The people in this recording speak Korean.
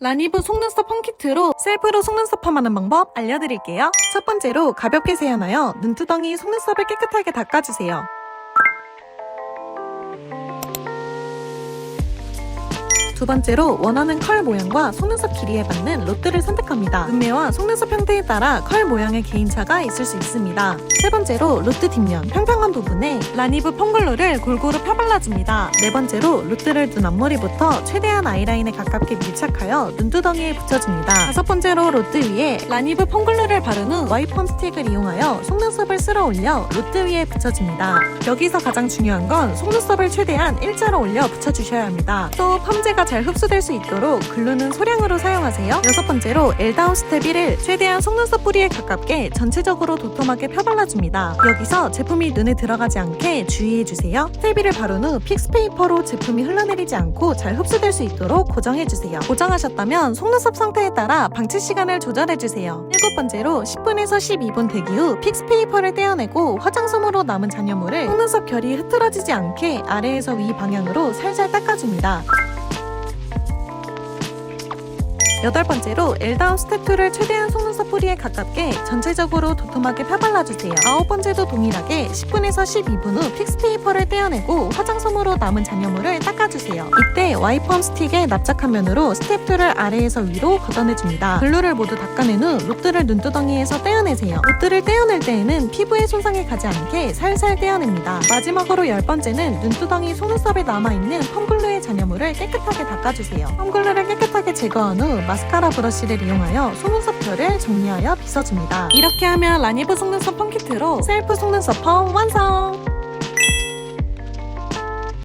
라니브 속눈썹 펌키트로 셀프로 속눈썹 펌하는 방법 알려드릴게요. 첫 번째로 가볍게 세안하여 눈두덩이 속눈썹을 깨끗하게 닦아주세요. 두 번째로 원하는 컬 모양과 속눈썹 길이에 맞는 로트를 선택합니다. 눈매와 속눈썹 형태에 따라 컬 모양의 개인차가 있을 수 있습니다. 세 번째로 로트 뒷면 평평한 부분에 라니브 펌글로를 골고루 펴발라줍니다. 네 번째로 로트를 눈 앞머리부터 최대한 아이라인에 가깝게 밀착하여 눈두덩이에 붙여줍니다. 다섯 번째로 로트 위에 라니브 펌글로를 바른 후 와이펌 스틱을 이용하여 속눈썹을 쓸어 올려 로트 위에 붙여줍니다. 여기서 가장 중요한 건 속눈썹을 최대한 일자로 올려 붙여주셔야 합니다. 또 펌제가 잘 흡수될 수 있도록 글루는 소량으로 사용하세요. 여섯 번째로 엘다운 스텝 1을 최대한 속눈썹 뿌리에 가깝게 전체적으로 도톰하게 펴발라줍니다. 여기서 제품이 눈에 들어가지 않게 주의해주세요. 스텝 1을 바른 후 픽스페이퍼로 제품이 흘러내리지 않고 잘 흡수될 수 있도록 고정해주세요. 고정하셨다면 속눈썹 상태에 따라 방치 시간을 조절해주세요. 일곱 번째로 10분에서 12분 대기 후 픽스페이퍼를 떼어내고 화장솜으로 남은 잔여물을 속눈썹 결이 흐트러지지 않게 아래에서 위 방향으로 살살 닦아줍니다. 여덟 번째로 엘다운 스텝 2를 최대한 속눈썹 뿌리에 가깝게 전체적으로 도톰하게 펴발라주세요. 아홉 번째도 동일하게 10분에서 12분 후 픽스페이퍼를 떼어내고 화장솜으로 남은 잔여물을 닦아주세요. 이때 와이펌 스틱에 납작한 면으로 스텝 2를 아래에서 위로 걷어내줍니다. 글루를 모두 닦아낸 후 로트를 눈두덩이에서 떼어내세요. 로트를 떼어낼 때에는 피부에 손상이 가지 않게 살살 떼어냅니다. 마지막으로 열 번째는 눈두덩이 속눈썹에 남아있는 펌글루의 잔여물을 깨끗하게 닦아주세요. 펌글루를 깨끗하게 제거한 후 마스카라 브러쉬를 이용하여 속눈썹 결을 정리하여 빗어줍니다. 이렇게 하면 라니브 속눈썹 펌키트로 셀프 속눈썹 펌 완성!